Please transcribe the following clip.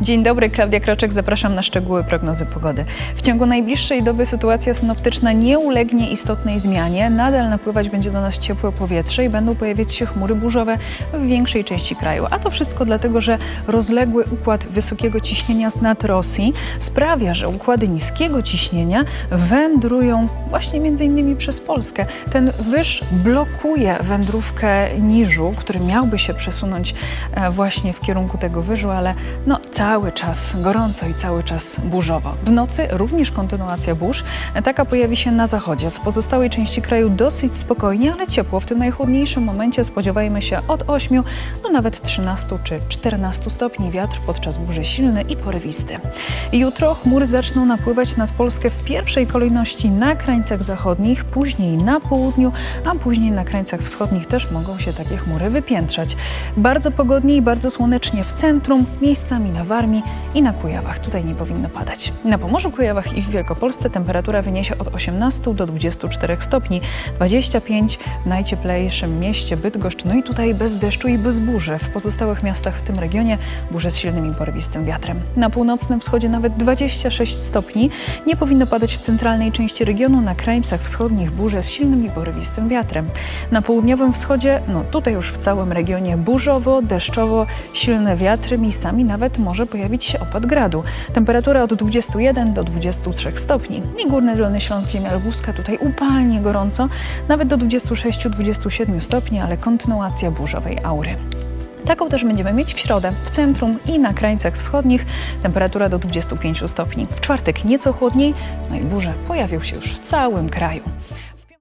Dzień dobry, Klaudia Kroczek, zapraszam na szczegóły prognozy pogody. W ciągu najbliższej doby sytuacja synoptyczna nie ulegnie istotnej zmianie. Nadal napływać będzie do nas ciepłe powietrze i będą pojawiać się chmury burzowe w większej części kraju. A to wszystko dlatego, że rozległy układ wysokiego ciśnienia z nad Rosji sprawia, że układy niskiego ciśnienia wędrują właśnie między innymi przez Polskę. Ten wyż blokuje wędrówkę niżu, który miałby się przesunąć e, właśnie w kierunku tego wyżu, ale no cały czas gorąco i cały czas burzowo. W nocy również kontynuacja burz. Taka pojawi się na zachodzie. W pozostałej części kraju dosyć spokojnie, ale ciepło. W tym najchłodniejszym momencie spodziewajmy się od 8 do nawet 13 czy 14 stopni. Wiatr podczas burzy silny i porywisty. Jutro chmury zaczną napływać nad Polskę w pierwszej kolejności na krańcach zachodnich, później na południu, a później na krańcach wschodnich też mogą się takie chmury wypiętrzać. Bardzo pogodnie i bardzo słonecznie w centrum, miejscami na Warmii i na Kujawach. Tutaj nie powinno padać. Na Pomorzu, Kujawach i w Wielkopolsce temperatura wyniesie od 18 do 24 stopni, 25 w najcieplejszym mieście Bydgoszcz, no i tutaj bez deszczu i bez burzy. W pozostałych miastach w tym regionie burze z silnym i porywistym wiatrem. Na północnym wschodzie nawet 26 stopni. Nie powinno padać w centralnej części regionu, na krańcach wschodnich burze z silnym i porywistym wiatrem. Na południowym wschodzie, no tutaj już w całym regionie burzowo, deszczowo, silne wiatry, miejscami nawet może pojawić się opad gradu. Temperatura od 21 do 23 stopni. I Górny Dolny Śląsk, Ziemia Lubuska, tutaj upalnie gorąco, nawet do 26-27 stopni, ale kontynuacja burzowej aury. Taką też będziemy mieć w środę w centrum i na krańcach wschodnich. Temperatura do 25 stopni. W czwartek nieco chłodniej, no i burze pojawią się już w całym kraju.